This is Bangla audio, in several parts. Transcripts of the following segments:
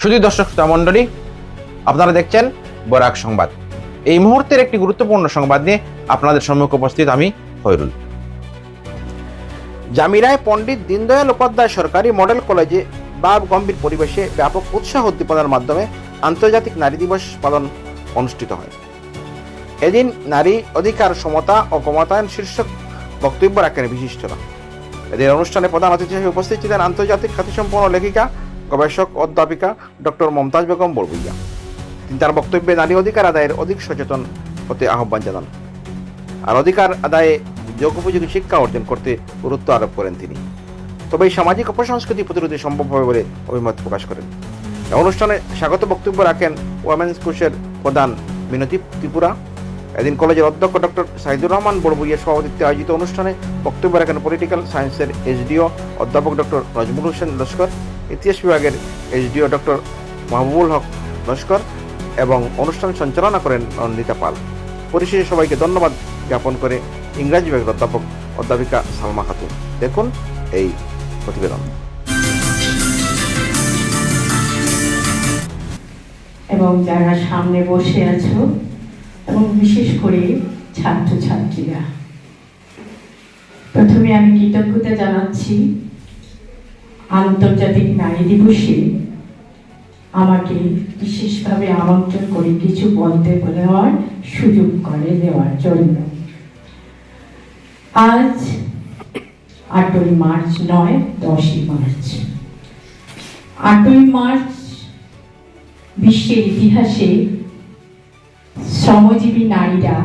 শুধু দর্শক শ্রোতা আপনারা দেখছেন বরাক সংবাদ। এই মুহূর্তের একটি গুরুত্বপূর্ণ সংবাদ নিয়ে আপনাদের সম্মুখে উপস্থিত আমি খৈরুল জামিরায় পণ্ডিত দীনদয়াল উপাধ্যায় সরকারি মডেল কলেজে বাব গম্ভীর পরিবেশে ব্যাপক উৎসাহ উদ্দীপনার মাধ্যমে আন্তর্জাতিক নারী দিবস পালন অনুষ্ঠিত হয়। এদিন নারী অধিকার সমতা ও ক্ষমতায়ন শীর্ষক বক্তব্য রাখেন বিশিষ্টরা। এদের অনুষ্ঠানে প্রধান অতিথি হিসেবে উপস্থিত ছিলেন আন্তর্জাতিক খ্যাতিসম্পন্ন লেখিকা গবেষক অধ্যাপিকা ডক্টর মমতাজ বেগম বড়বুইয়া তিনি তার বক্তব্যে নারী অধিকার আদায়ের অধিক সচেতন হতে আহ্বান জানান। আর অধিকার আদায়ে যোগ উপযোগী শিক্ষা অর্জন করতে গুরুত্ব আরোপ করেন তিনি। তবে এই সামাজিক অপসংস্কৃতি প্রতিরোধে সম্ভব হবে বলে অভিমত প্রকাশ করেন। অনুষ্ঠানে স্বাগত বক্তব্য রাখেন ওয়ামেন্স কোর্সের প্রধান মিনতি ত্রিপুরা। এদিন কলেজের অধ্যক্ষ ডক্টর সাইদুর রহমান বড়বুইয়ের সভাপতিত্বে আয়োজিত অনুষ্ঠানে বক্তব্য রাখেন পলিটিক্যাল সায়েন্সের এসডিও অধ্যাপক ডক্টর নজমুল হোসেন লস্কর। ইতিহাস বিভাগের এইচডিও ডক্টর মাহবুবুল হক লস্কর এবং অনুষ্ঠান সঞ্চালনা করেন নন্দিতা পাল। পরিশেষে সবাইকে ধন্যবাদ জ্ঞাপন করে ইংরাজি বিভাগের অধ্যাপক অধ্যাপিকা সালমা খাতুন। দেখুন এই প্রতিবেদন। এবং যারা সামনে বসে আছো এবং বিশেষ করে ছাত্রছাত্রীরা, প্রথমে আমি কৃতজ্ঞতা জানাচ্ছি আন্তর্জাতিক নারী দিবসে আমাকে বিশেষভাবে আমন্ত্রণ করে কিছু বলতে দেওয়ার সুযোগ করে দেওয়ার জন্য। আজ আটই মার্চ নয়, দশই মার্চ। আটই মার্চ বিশ্বের ইতিহাসে শ্রমজীবী নারীরা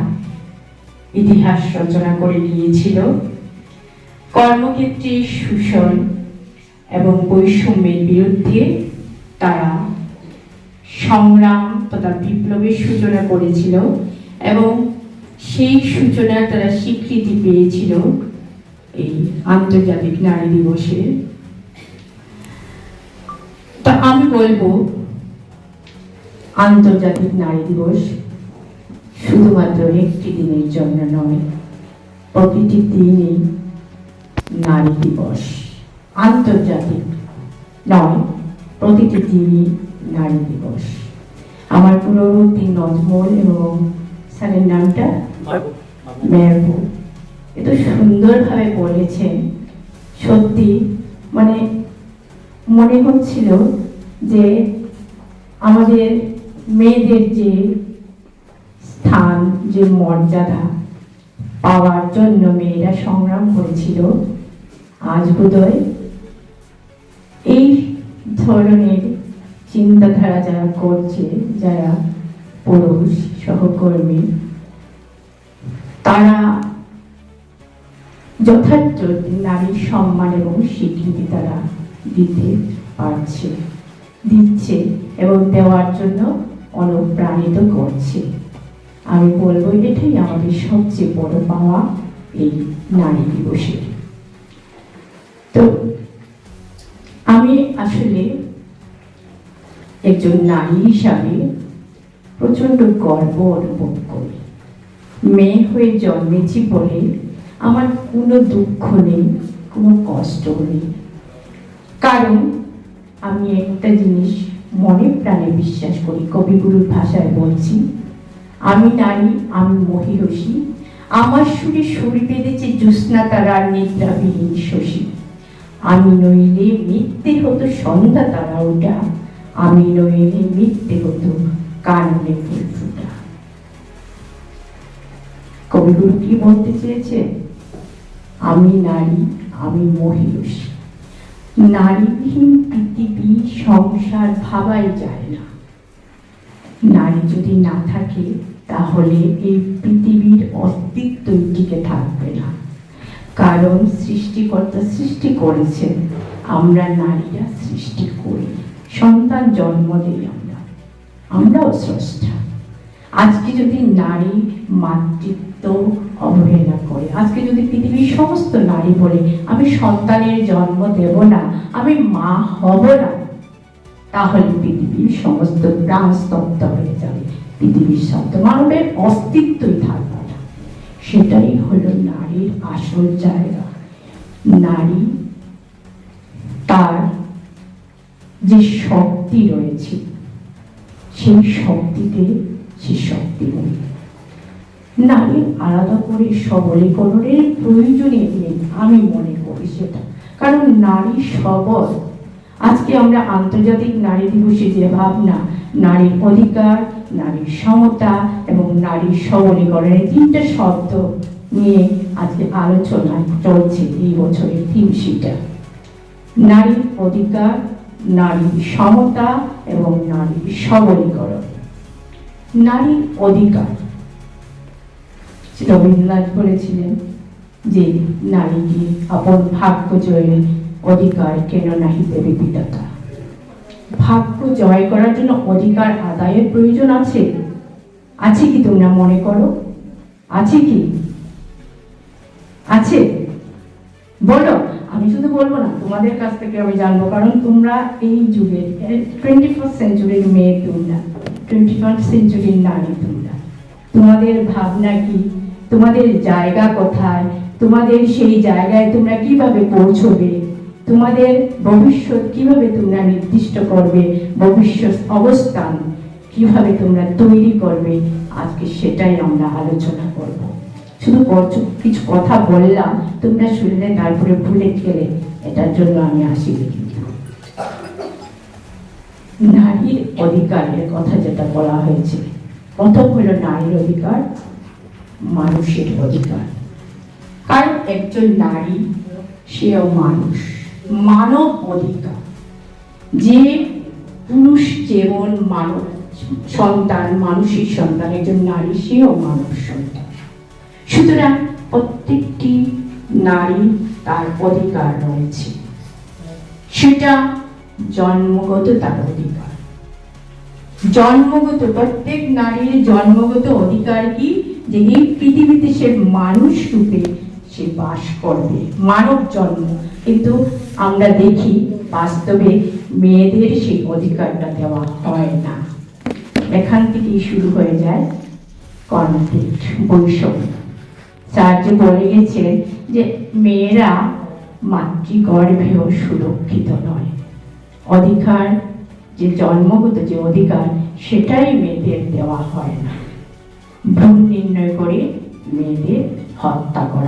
ইতিহাস রচনা করে গিয়েছিল কর্মক্ষেত্রে শোষণ এবং বৈষম্যের বিরুদ্ধে তারা সংগ্রাম তথা বিপ্লবের সূচনা করেছিল এবং সেই সূচনা তারা স্বীকৃতি পেয়েছিল এই আন্তর্জাতিক নারী দিবসে। তা আমি বলব, আন্তর্জাতিক নারী দিবস শুধুমাত্র একটি দিনের জন্য নয়, প্রতিটি দিনই নারী দিবস। আন্তর্জাতিক নয় প্রতিটি দিনই নারী দিবস। আমার পূর্ববর্তী নজমল এবং স্যারের নামটা মেহবুব এত সুন্দরভাবে বলেছেন। সত্যি মানে মনে হচ্ছিল যে আমাদের মেয়েদের যে স্থান যে মর্যাদা পাওয়ার জন্য মেয়েরা সংগ্রাম করেছিল আজ বোধহয় এই ধরনের চিন্তাধারা যারা করছে, যারা পুরুষ সহকর্মী, তারা যথার্থ নারীর সম্মান এবং স্বীকৃতি তারা দিতে পারছে, দিচ্ছে এবং দেওয়ার জন্য অনুপ্রাণিত করছে। আমি বলব এটাই আমাদের সবচেয়ে বড় পাওয়া এই নারী দিবসের। আসলে একজন নারী হিসাবে প্রচণ্ড গর্ব অনুভব করি। মেয়ে হয়ে জন্মেছি বলে আমার কোনো দুঃখ নেই, কোনো কষ্ট নেই। কারণ আমি একটা জিনিস মনে প্রাণে বিশ্বাস করি, কবিগুরুর ভাষায় বলছি, আমি নারী, আমি মহিষী, আমার সুরে সুর বেঁধেছে জ্যোৎস্না তারার নিদ্রাবিহীন শশী। আমি নইলে মিথ্যে হতো সন্ধ্যা তারা ওটা। আমি নইলে মিথ্যে হতো কাননে ফুল ফুটা কবিগুরু কি বলতে চেয়েছে? আমি নারী, আমি মহিষী। নারীবিহীন পৃথিবী সংসার ভাবাই যায় না। নারী যদি না থাকে, তাহলে এই পৃথিবীর অস্তিত্বই টিকে থাকবে না। কারণ সৃষ্টিকর্তা সৃষ্টি করেছেন, আমরা নারীরা সৃষ্টি করি। সন্তান জন্ম দিই আমরা। আমরাও স্রষ্টা। আজকে যদি নারী মাতৃত্ব অবহেলা করে, আজকে যদি পৃথিবীর সমস্ত নারী বলে, আমি সন্তানের জন্ম দেব না, আমি মা হব না, তাহলে পৃথিবীর সমস্ত প্রাণ স্তব্ধ হয়ে যাবে। পৃথিবীর শব্দ মানবের অস্তিত্বই থাকবে। সেটাই হলো নারীর আসল জায়গা। নারী তার যে শক্তি রয়েছে, সেই শক্তিতে সে শক্তিময়ী নারী আলাদা করে সবলীকরণের প্রয়োজনীয় নেই, আমি মনে করি সেটা। কারণ নারী সবল। আজকে আমরা আন্তর্জাতিক নারী দিবসে যে ভাবনা, নারীর অধিকার নারীর সমতা এবং নারীর সবলীকরণের তিনটা শব্দ নিয়ে আজকে আলোচনা চলছে এই বছরের থিম সেটা নারীর অধিকার নারীর সমতা এবং নারীর সবলীকরণ। নারীর অধিকার। রবীন্দ্রনাথ বলেছিলেন যে নারীকে আপন ভাগ্য জয়ের অধিকার কেন নাহি দেবে বিধাতা ভাগ্য জয় করার জন্য অধিকার আদায়ের প্রয়োজন আছে। আছে কি তোমরা মনে করো? আছে কি? আছে। বলো, আমি শুধু বলব না, তোমাদের কাছ থেকে আমি জানব, কারণ তোমরা এই যুগের টোয়েন্টি ফার্স্ট সেঞ্চুরির মেয়ে তোমরা টোয়েন্টি ফার্স্ট সেঞ্চুরির নারী তোমরা। তোমাদের ভাবনা কি? তোমাদের জায়গা কোথায়? তোমাদের সেই জায়গায় তোমরা কীভাবে পৌঁছবে? তোমাদের ভবিষ্যৎ কীভাবে তোমরা নির্দিষ্ট করবে? ভবিষ্যৎ অবস্থান কীভাবে তোমরা তৈরি করবে? আজকে সেটাই আমরা আলোচনা করব। শুধু কিছু কথা বললাম, তোমরা শুনলে তারপরে ভুলে গেলে, এটার জন্য আমি আসি। নারীর অধিকারের কথা যেটা বলা হয়েছে, প্রথম হলো নারীর অধিকার, মানুষের অধিকার। কারণ একজন নারী, সেও মানুষ। মানব অধিকার। যে পুরুষ যেমন মানব, সন্তান মানুষের সন্তান একজন নারী সেও মানব সন্তান। সুতরাং প্রত্যেকটি নারী তার অধিকার রয়েছে। সেটা জন্মগত তার অধিকার। জন্মগত প্রত্যেক নারীর জন্মগত অধিকার কি? যে এই পৃথিবীতে সে মানুষ রূপে সে বাস করবে। মানব জন্ম। কিন্তু আমরা দেখি বাস্তবে মেয়েদের সেই অধিকারটা দেওয়া হয় না। এখান থেকেই শুরু হয়ে যায় কনফ্লিক্ট বৈষম্য। স্যার যে বলে গেছেন যে মেয়েরা মাতৃগর্ভেও সুরক্ষিত নয়। অধিকার, যে জন্মগত যে অধিকার, সেটাই মেয়েদের দেওয়া হয় না। ভ্রূণ নির্ণয় করে মেয়েদের হত্যা করা।